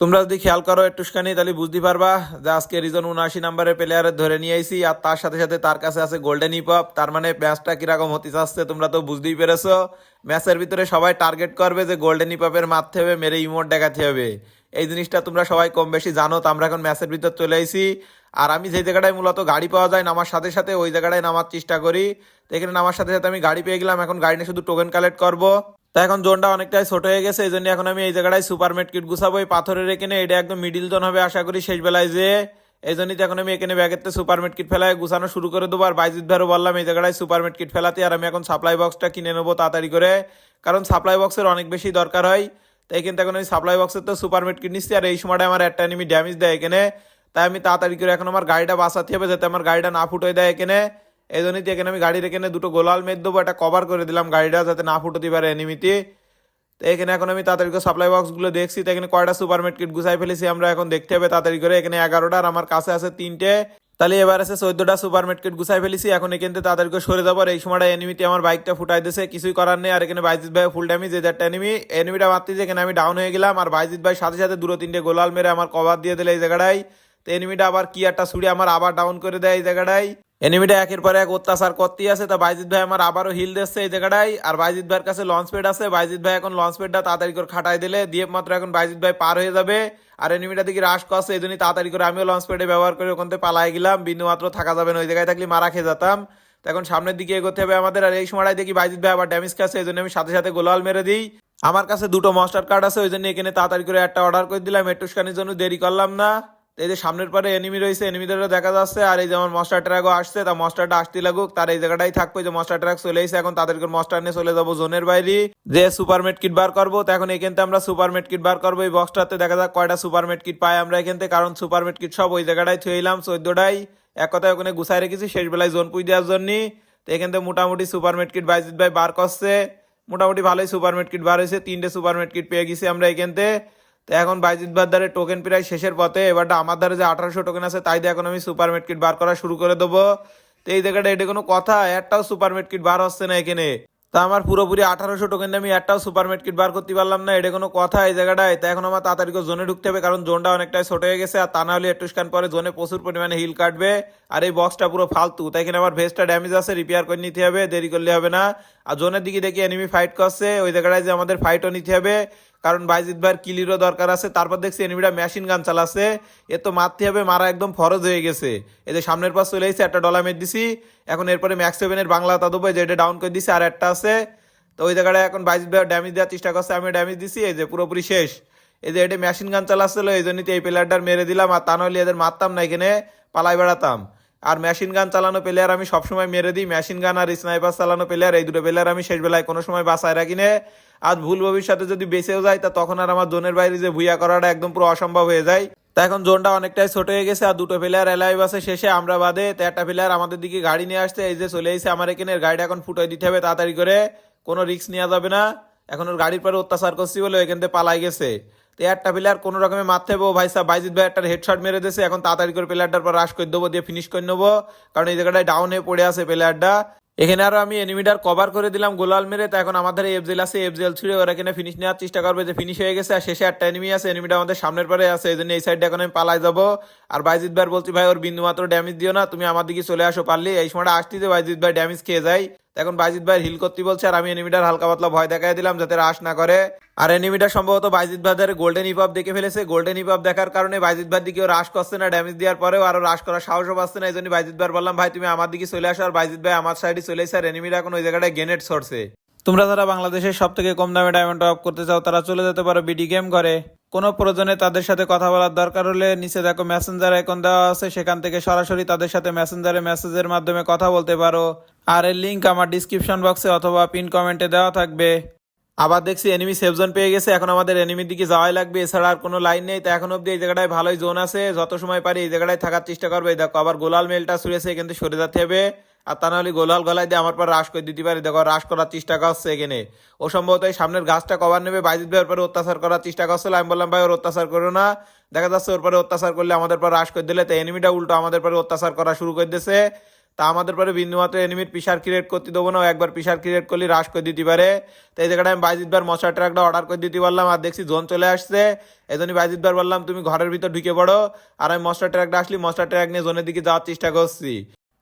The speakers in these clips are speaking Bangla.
তোমরা যদি খেয়াল করো একটুখানি তাহলে বুঝতে পারবা যে আজকে রিজন উনআশি নাম্বারের প্লেয়ারে ধরে নিয়ে আইসি আর তার সাথে সাথে তার কাছে আছে গোল্ডেন হিপ হপ তার মানে ম্যাচটা কীরকম হতে চাচ্ছে তোমরা তো বুঝতেই পেরেছ। ম্যাচের ভিতরে সবাই টার্গেট করবে যে গোল্ডেন হিপ মারতে হবে মেরে ইমোট দেখাতে হবে। এই জিনিসটা তোমরা সবাই কম বেশি জানো, তো আমরা এখন ম্যাচের ভিতর চলে আইছি। আর আমি যে জায়গাটায় মূলত গাড়ি পাওয়া যায়, নামার সাথে সাথে ওই জায়গাটায় নামার চেষ্টা করি। তো এখানে নামার সাথে সাথে আমি গাড়ি পেয়ে গেলাম, এখন গাড়ি নিয়ে শুধু টোকেন কালেক্ট করব। তা এখন জোনটা অনেকটাই ছোট হয়ে গেছে, এই জন্য এখন আমি এই জায়গাটায় সুপার মেট কিট গুছাবো, এই পাথরের এখানে এটা একদম মিডিল জোন হবে আশা করি শেষ বেলায় যে। এই জন্যই তো এখন আমি এখানে ব্যাগেতে সুপার মেট কিট ফেলায় গুছানো শুরু করে দেবো। আর বাইজিৎ ভাইরও বললাম, এই জায়গাটায় সুপার মেট কিট ফেলাতে, আর আমি এখন সাপ্লাই বক্সটা কিনে নেব তাড়াতাড়ি করে। কারণ সাপ্লাই বক্সের অনেক বেশি দরকার হয়। তাই কিন্তু এখন আমি সাপ্লাই বক্সের তো সুপার মেট কিট নিচ্ছি আর এই সময়টা আমার একটা এনিমি ড্যামেজ দেয় এখানে। তাই আমি তাড়াতাড়ি করে এখন আমার গাড়িটা বাঁচাতে হবে যাতে আমার গাড়িটা না ফুটোয় দেয় এখানে। এই জন্যই এখানে আমি গাড়ির এখানে দুটো গোলাল মেদ দেবো, একটা কভার করে দিলাম গাড়িটা যাতে না ফুটোতে পারে এনিমিতে তো এখানে এখন আমি তাড়াতাড়ি করে সাপ্লাই বক্সগুলো দেখছি, তো এখানে কয়টা সুপার কিট গুছাই ফেলেছি আমরা এখন দেখতে হবে তাড়াতাড়ি করে। এখানে এগারোটা আর আমার কাছে আছে তিনটে। তাহলে এবার আছে চোদ্দটা সুপার মার্কেট গুছাই ফেলেছি, এখন এখান তাদেরকে সরে যাব আর এই সময়টা এনিমিতে আমার বাইকটা ফুটাই দিয়েছে কিছুই করার নেই। আর এখানে বাইজিৎ ভাই ফুল টাইমই যে চারটা এনিমি এনিমিটা মারতে এখানে আমি ডাউন হয়ে গেলাম। আর বাইজিৎ ভাই সাথে সাথে দুটো তিনটে গোলাল মেরে আমার কভার দিয়ে দিলে এই জায়গাটায়। তো এনিমিটা আবার কি একটা ছুড়ে আমার আবার ডাউন করে দেয় এই জায়গাটায়। এনিমিটা একের পর এক অত্যাচার করতেই আছে। তা বাইজিৎ ভাই আমার আবারও হিল দিচ্ছে এই জায়গাটায়। আর বাইজিৎ ভাইয়ের কাছে লঞ্চ প্যাড আছে। বাইজিৎ ভাই এখন লঞ্চ প্যাডটা তাড়াতাড়ি করে খাটাই দিলে। দিয়ে মাত্র এখন বাইজিৎ ভাই পার হয়ে যাবে। আর এনিমিটা দিকে রাশ করছে, এই জন্যই তাড়াতাড়ি করে আমিও লঞ্চ প্যাডে ব্যবহার করে ওখান থেকে পালাই গেলাম। বিন্দু মাত্র থাকা যাবে না, ওই জায়গায় থাকলে মারা খেয়ে যেতাম। তো এখন সামনের দিকে এগোতে হবে আমাদের। আর এই সময়টায় দেখি বাইজিৎ ভাই আবার ড্যামেজ খাচ্ছে, এই জন্য আমি সাথে সাথে গোলাল মেরে দিই। আমার কাছে দুটো মাস্টার কার্ড আছে, ওই জন্য এখানে তাড়াতাড়ি করে একটা অর্ডার করে দিলাম। একটুখানির জন্য দেরি করলাম না। এই যে সামনের পরে এনিমি রয়েছে এনিমিদেরও দেখা যাচ্ছে, আর এই যেমন মস্টার ট্র্যাকও আসছে, তা মস্টারটা আসতে লাগুক, তার এই জায়গাটাই থাকবে যে মস্টার ট্র্যাক চলে এসে এখন তাদেরকে মস্টার নিয়ে চলে যাব জোনের বাইরে। যে সুপার মেট কিট বার করব, তো এখন এখান থেকে আমরা সুপার মেট কিট বার করব, এই বক্সটাতে দেখা যাক কয়টা সুপার মেট কিট পাই আমরা এখান থেকে, কারণ সুপার মেট কিট সব ওই জায়গাটায় থুয়েলাম চোদ্দটাই। এক কথায় ওখানে গুছাই রেখেছি শেষ বেলায় জোন পুই দেওয়ার জন্য। তো এখান থেকে মোটামুটি সুপার মেট কিট বাইজিৎ ভাই বার করছে। মোটামুটি ভালোই সুপার মেট কিট বার হয়েছে, তিনটে সুপার মেট কিট পেয়ে গেছি আমরা এখান থেকে। তো এখন ভাইয়ের দ্বারে টোকেন প্রায় শেষের পথে, এবারটা আমার দ্বারা যে আঠারোশো টোকেন আছে, তাই দিয়ে এখন আমি সুপার মেট কিট বার করা শুরু করে দেবো। তো এই জায়গাটা, এটা কোনো কথা একটাও সুপার মেট কিট বার হচ্ছে না এখানে। তা আমার পুরোপুরি আঠারোশো টোকেন আমি একটাও সুপার মেট কিট বার করতে পারলাম না, এটা কোনো কথা এই জায়গাটায়। তা এখন আমার তাড়াতাড়ি করে জোনে ঢুকতে হবে, কারণ জোনটা অনেকটাই ছোট হয়ে গেছে, আর তা না হলে একটু স্ক্যান পরে জোনে প্রচুর পরিমাণে হিল কাটবে, আর এই বক্সটা পুরো ফালতু। তাই এখানে আমার ভেস্টটা ড্যামেজ আছে রিপেয়ার করে নিতে হবে, দেরি করলে হবে না। আর জোনের দিকে দেখি এনিমি ফাইট করছে, ওই জায়গাটায় যে আমাদের ফাইটও নিতে হবে। কারণ বাইজিৎ ভাইয়ের কিলিরও দরকার আছে। তারপর দেখছি এনিমিটা মেশিন গান চালাচ্ছে। এ তো মারতে হবে, মারা একদম ফরজ হয়ে গেছে। এই যে সামনের পাশ চলে এসেছে, একটা ডলা মেট দিছি। এখন এরপরে ম্যাক্স সেভেনের বাংলা তা দেবো যে এটা ডাউন করে দিছি, আর একটা আছে। তো ওই জায়গাটায় এখন বাইজিৎ ভাই ড্যামেজ দেওয়ার চেষ্টা করছে আমি ড্যামেজ দিছি। এই যে পুরোপুরি শেষ। এই যে এটা মেশিন গান চালাচ্ছিল, এই জন্যই তো এই প্লেয়ারটার মেরে দিলাম। আর তা নাহলে এদের মারতাম না এখানে, পালাই বেড়াতাম। আর মেশিন গান চালানো প্লেয়ার আমি সবসময় মেরে দিই। মেশিন গান আর স্নাইপার চালানো প্লেয়ার এই দুটো প্লেয়ার আমি শেষ বেলায় কোনো সময় বাসায় রাখি না। আজ ভুল ভবিষ্যতে যদি বেঁচেও যায়, তা তখন আর আমার জোনের বাইরে যে ভুইয়া করাটা একদম পুরো অসম্ভব হয়ে যায়। তা এখন জোনটা অনেকটাই ছোট হয়ে গেছে, আর দুটো প্লেয়ার এলাইভ আছে শেষে, আমরা বাদে তো একটা প্লেয়ার আমাদের দিকে গাড়ি নিয়ে আসছে, এই যে চলে এসে আমার এখানে গাড়িটা এখন ফুটোয় দিতে হবে তাড়াতাড়ি করে, কোনো রিস্ক নেওয়া যাবে না। এখন ওর গাড়ির পরে অত্যাচার করছি বলে এখান থেকে পালাই গেছে। তো একটা প্লেয়ার কোনো রকমে মারতে হবে ভাই সাহেব, বাইজিৎ ভাই একটা হেডশট মেরে দিয়েছে। এখন তাড়াতাড়ি করে প্লেয়ারটার পর রাশ করে দেবো, দিয়ে ফিনিশ করে নেব। কারণ এই জায়গাটায় ডাউন হয়ে পড়ে আছে প্লেয়ারটা এখানে আরও আমি এনিমিটার কভার করে দিলাম, গোলাল মেরে। তো এখন আমাদের এফজেল আছে এফজেল ছুড়ে ওরা এখানে ফিনিশ নেওয়ার চেষ্টা করবে যে ফিনিশ হয়ে গেছে, আর শেষে একটা এনিমি আছে এনিমিটা আমাদের সামনের পরে আছে, এই জন্য এই সাইডে এখন আমি পালাই যাব। আর বাইজিৎ ভাই বলছি, ভাই, ওর বিন্দু মাত্র ড্যামেজ দিও না, তুমি আমার দিকে চলে আসো পারলে। এই সময়টা আসতে যে বাইজিৎ ভাই ড্যামেজ খেয়ে যায়। এখন বাইজিৎ ভাইয়ের হিল করতে বলছে, আর আমি এনিমিটার হালকা পাতলা ভয় দেখাই দিলাম যাতে রাশ না করে। আর এনিমিটার সম্ভবত বাইজিৎ ভাইদের গোল্ডেন হিপ দেখে ফেলেছে। গোল্ডেন হিপ দেখার কারণে বাইজিৎ ভাই দিকে রাশ করছে না ড্যামেজ দেওয়ার পরেও আরও রাশ করার সাহসও পাচ্ছে না। এই জন্য বাইজিৎ ভাই বললাম, ভাই, তুমি আমার দিকে চলে আসো। আর বাইজিৎ ভাই আমার সাইডে চলে এসে আর এনিমিটা এখন ওই জায়গাটায় গেনেট সরছে তোমরা যারা বাংলাদেশের সব থেকে কম দামে ডায়মন্ড অফ করতে চাও, তারা চলে যেতে পারো বিডি গেম করে কোনো প্রয়োজনে তাদের সাথে কথা বলার দরকার হলে নিচে দেখো মেসেঞ্জার আইকন দেওয়া আছে, সেখান থেকে সরাসরি তাদের সাথে মেসেঞ্জারে মেসেজের মাধ্যমে কথা বলতে পারো। আর এর লিঙ্ক আমার ডিসক্রিপশন বক্সে অথবা পিন কমেন্টে দেওয়া থাকবে। আবার দেখছি এনিমি সেভজন পেয়ে গেছে, এখন আমাদের এনিমির দিকে যাওয়াই লাগবে। এছাড়া আর কোনো লাইন নেই, তো এখন অব্দি এই জায়গাটায় ভালোই জোন আছে। যত সময় পারি এই জায়গাটায় থাকার চেষ্টা করবে। দেখো আবার গোলাল মেলটা ছুড়েছে, কিন্তু সরে যেতে হবে। আর তা নাহলে গোলাল গলায় দিয়ে আমার পর রাশ করে দিতে পারে। দেখো, রাশ করার চেষ্টা করছে এখানে। ও সম্ভবত এই সামনের গাছটা কভার নেবে। বাইজিৎ ভাইয়ের পরে অত্যাচার করার চেষ্টা করছিল। আমি বললাম, ভাই, ওর অত্যাচার করো না। দেখা যাচ্ছে ওর পরে অত্যাচার করলে আমাদের পর রাশ করে দিলে। তো এনিমিটা উল্টো আমাদের পরে অত্যাচার করা শুরু করে দিয়েছে তা আমাদের পরে বিন্দুমাত্র এনিমির পিসার ক্রিয়েট করতে দেবো না। একবার পিসার ক্রিয়েট করলে রাশ করে দিতে পারে। তো এই জায়গাটা আমি বাইজিৎ বার মশার ট্রাকটা অর্ডার করে দিতে পারলাম। আর দেখছি জোন চলে আসছে। এই জন্যই বাইজিৎ বার বললাম, তুমি ঘরের ভিতর ঢুকে পড়ো। আর আমি মশার ট্রাকটা আসলি মশার ট্রাক নিয়ে জোনের দিকে যাওয়ার চেষ্টা করছি।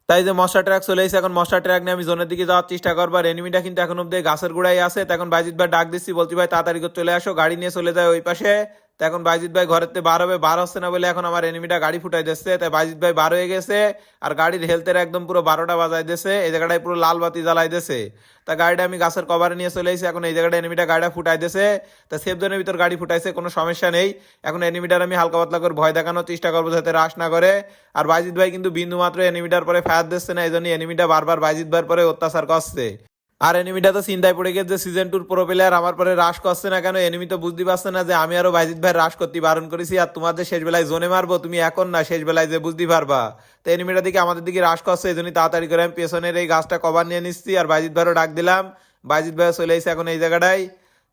তাই যে মশা ট্র্যাক চলে এসে এখন মশা ট্র্যাক নিয়ে আমি জোনের দিকে যাওয়ার চেষ্টা করব। আর এনিমিটা কিন্তু এখন অব্দি গাছের গুড়াই আছে। তখন বাইজিৎ ভাই ডাক দিচ্ছি, বলছি ভাই, তাড়াতাড়ি করে চলে আসো, গাড়ি নিয়ে চলে যায় ওই পাশে। তো এখন বাইজিৎ ভাই থেকে বার হবে, বার হচ্ছে না বলে এখন আমার এনিমিটা গাড়ি ফুটাই দিচ্ছে। তাই বাইজিৎ ভাই বার হয়ে গেছে আর গাড়ির হেলথের একদম পুরো বারোটা বাজাই দিয়েছে, এই জায়গাটায় পুরো লাল বাতি জ্বালাই দিয়েছে। তা গাড়িটা আমি গাছের কভারে নিয়ে চলে এসেছি, এখন এই জায়গাটা এনিমিটা গাড়িটা ফুটাই দিয়েছে। তা সেফ জোনের ভিতর গাড়ি ফুটাইছে, কোনো সমস্যা নেই। এখন এনিমিটার আমি হালকা পাতলা করে ভয় দেখানোর চেষ্টা করব যাতে রাশ না করে। আর বাইজিৎ ভাই কিন্তু বিন্দু মাত্র এনিমিটার পরে ফায়ার দিচ্ছে না, এই জন্য এনিমিটা বারবার বাইজিৎ ভাইয়ের পরে অত্যাচার করছে। আর এনিমিটা তো চিন্তায় পড়ে গেছে সিজন টুর প্রো প্লেয়ার আমার পরে রাশ করছে না কেন? এনিমি তো বুঝতে পারছে না যে আমি আরও বাইজিৎ ভাই রাশ করতে বারণ করেছি আর তোমাদের শেষ বেলায় জোনে মারবো, তুমি এখন না শেষ বেলায় যে বুঝতে পারবা। তো এনিমিটা দিকে আমাদের দিকে রাশ করছে, এই জন্যই তাড়াতাড়ি করে আমি পেছনের এই গাছটা কভার নিয়ে নিচ্ছি আর বাইজিৎ ভাইও ডাক দিলাম। বাইজিৎ ভাইও চলে এসে এখন এই জায়গাটায়।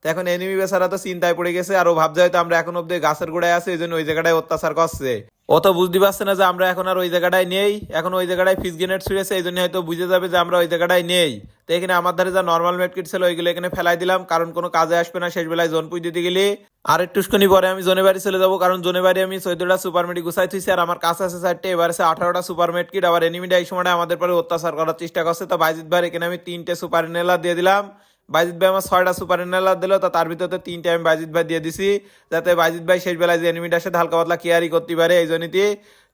তো এখন এনিমি বেচারা তো চিন্তায় পড়ে গেছে আর ভাবছে হয়তো আমরা এখন অব্দি গাছের গোড়ায় আছি এই জন্য ওই জায়গাটায় অত্যাচার করছে। ও তো বুঝতে পারছে না যে আমরা এখন আর ওই জায়গাটায় নেই, এখন ওই জায়গাটায় ফিস গ্রেনেড ছুঁড়েছে, এই জন্য হয়তো বুঝে যাবে যে আমরা ওই জায়গাটায় নেই। তো এখানে আমার ধারে যা নর্মাল মেডকিট ছিল, ওইগুলো এখানে ফেলাই দিলাম, কারণ কোনো কাজে আসবে না শেষ বেলায় জোন পুই দিতে গেলে। আর একটুখানি পরে আমি জোনে বাড়ি চলে যাব, কারণ জোনে বাড়ি আমি চোদ্দটা সুপার মেডি গুছাই থুইছি, আর আমার কাছে আছে চারটে, এবার আছে আঠারোটা সুপার মেডকিট আবার এনিমিটা এই সময়টা আমাদের পরে অত্যাচার করার চেষ্টা করছে। তো বাইজিৎ ভাই এখানে আমি তিনটে সুপার নেলা দিয়ে দিলাম। বাইজিৎ ভাই আমার ছয়টা সুপার ইনহেলার দিল, তো তার ভিতরে তিনটে আমি বাইজিৎ ভাই দিয়ে দিছি। যাতে বাইজিৎ ভাই শেষ বেলায় যে এনিমিটার সাথে হালকা পাতলা কেয়ারি করতে পারে এই জন্যই তো।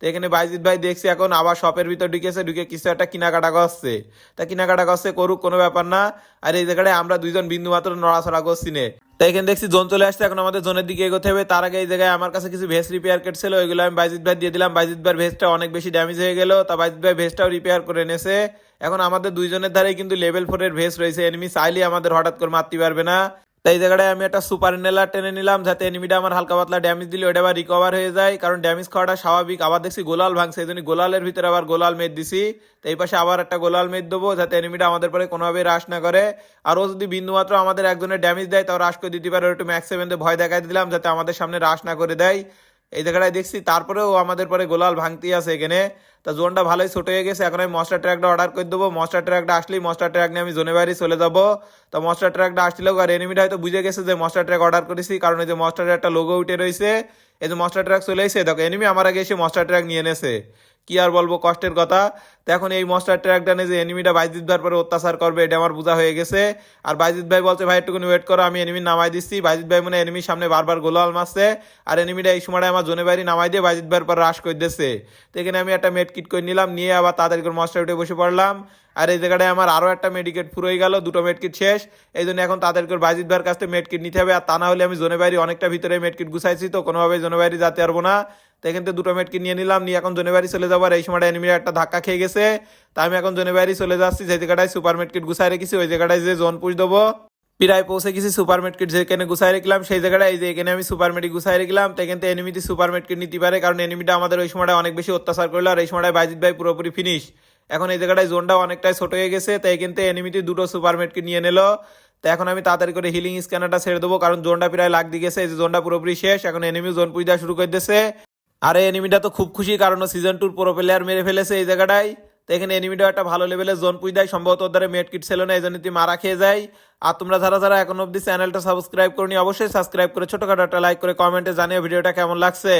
এখানে বাইজিৎ ভাই দেখছি এখন আবার শপের ভিতর ঢুকেছে, ঢুকে কিছু একটা কেনাকাটা করছে। তা কেনাকাটা করছে, করুক, কোনো ব্যাপার না। আর এই জায়গায় আমরা দুইজন বিন্দু মাত্র নড়াচড়া করছি নে। তাই এখানে দেখছি জোন চলে আসছে, এখন আমাদের জোনের দিকে এগোতে হবে। তার আগে এই জায়গায় আমার কাছে কিছু ভেস রিপেয়ার কিট ছিল, ওইগুলো আমি বাইজিৎ ভাই দিয়ে দিলাম। বাইজিৎ ভাই ভেসটা অনেক বেশি ড্যামেজ হয়ে গেল, তা বাইজিৎ ভাই ভেসটাও রিপেয়ার করে এনেছে। এখন আমাদের দুইজনের ধারে কিন্তু লেভেল ফোরের ভেস রয়েছে। এনিমি চাইলে আমাদের হঠাৎ করে মারতে পারবে না। তাই জায়গাটায় আমি একটা সুপার ইনহেলার টেনে নিলাম, যাতে এনিমিটা আমার হালকা পাতলা ড্যামেজ দিলে ওটা আবার রিকভার হয়ে যায়। কারণ ড্যামেজ খাওয়াটা স্বাভাবিক। আবার দেখছি গোলাল ভাঙছে, এই জন্য গোলালের ভিতরে আবার গোলাল মেদ দিছি। তো এই পাশে আবার একটা গোলাল মেদ দেবো, যাতে এনিমিটা আমাদের পরে কোনোভাবে রাশ না করে। আর ও যদি বিন্দু মাত্র আমাদের একজনের ড্যামেজ দেয়, তাও রাশ করে দিতে পারে। একটু ম্যাক্স সেভেন ভয় দেখাই দিলাম, যাতে আমাদের সামনে রাশ না করে দেয়। এই জায়গাটায় দেখছি, তারপরেও আমাদের পরে গোলাল ভাঙতি আছে এখানে। তা জোনটা ভালোই ছোট হয়ে গেছে, এখন আমি মশলা ট্র্যাকটা অর্ডার করে দেবো। মশলা ট্র্যাকটা আসলেই মশলা ট্র্যাক নিয়ে আমি জোনে বাইরে চলে যাব। তা মশলা ট্র্যাকটা আসলেও আর এনিমিটা হয়তো বুঝে গেছে যে মশলা ট্র্যাক অর্ডার করেছি, কারণ এই যে মশলা ট্র্যাকটা লোগো উঠে রয়েছে। এই যে মশলা ট্র্যাক চলে এসে, দেখো এনিমি আমার আগে এসে মশলা ট্র্যাক নিয়ে এনেছে। কি আর বলব কষ্টের কথা। তো এখন এই মস্টার ট্র্যাকটা নিয়ে যে এনিমিটা বাইজিৎ ভাইয়ের পরে অত্যাচার করবে, এটা আমার বোঝা হয়ে গেছে। আর বাইজিৎ ভাই বলছে, ভাই, একটুখানি ওয়েট করো, আমি এনিমি নামাই দিচ্ছি। বাইজিৎ ভাই মনে এনিমির সামনে বারবার গোলাল মারছে। আর এনিমিটা এই সময়টা আমার জোনে বাইরে নামাই দিয়ে বাইজিৎ ভাইয়ের পর রাশ করে দিচ্ছে তো এখানে আমি একটা মেট কিট করে নিলাম, নিয়ে আবার তাড়াতাড়ি করে মস্টার উঠে বসে পড়লাম। আর এই জায়গাটায় আমার আরও একটা মেডিকেট ফুরোই গেল, দুটো মেডকিট শেষ। এই জন্য এখন তাদের করে বাইজিৎ ভাইয়ের কাছ থেকে মেডকিট নিতে হবে। আর তা না হলে আমি জোনে বাইরে অনেকটা ভিতরে মেডকিট গুছাইছি তো কোনোভাবে জোনে বাইরে যেতে পারব না। তো এখান থেকে দুটো মেটকে নিয়ে নিলাম, নিয়ে এখন জোনে বাড়ি চলে যাব। এই সময়টা এনিমির একটা ধাক্কা খেয়ে গেছে। তা আমি এখন জোনে বাড়ি চলে যাচ্ছি যে জায়গাটায় সুপার মেটকিট গুছাই রেখেছি, ওই জায়গাটায় যে জোন পুষ দেবো। প্রায় পৌঁছে গেছি সুপার মেটকিট যেখানে গুছাই রাখলাম, সেই জায়গাটায় এই যে এখানে আমি সুপার মেট্রিক গুছাই রাখলাম। তো এখান থেকে এনিমিটি সুপার মেটকিট নিতে পারে, কারণ এনিমিটা আমাদের ওই সময়টা অনেক বেশি অত্যাচার করল। আর এই সময়টায় বাইজিৎ ভাই পুরোপুরি ফিনিশ এখন এই জায়গাটায় জোনটা অনেকটাই ছোট হয়ে গেছে, তাই কিন্তু এনিমিটি দুটো সুপার মেটকিট নিয়ে নিলো। তো এখন আমি তাড়াতাড়ি করে হিলিং স্ক্যানারটা ছেড়ে দেবো, কারণ জোনটা প্রায় লাগ দিয়ে গেছে, এই যে জোনটা পুরোপুরি শেষ, এখন এনিমি জোন পুজা শুরু করে দিয়েছে আরে এনিমিটা তো খুব খুশি কারণ সিজন টুর পুরো প্লেয়ার মেরে ফেলেছে এই জায়গাটায়। তো এখানে এনিমিটা একটা ভালো লেভেলের জোন পুই দেয় সম্ভবত ওর দ্বারা মেড কিট ছিল না এই জন্য মারা খেয়ে যায় আর তোমরা যারা যারা এখন অব্দি চ্যানেলটা সাবস্ক্রাইব করনি, অবশ্যই সাবস্ক্রাইব করে ছোটখাটো একটা লাইক করে কমেন্টে জানিয়ে ভিডিওটা কেমন লাগছে।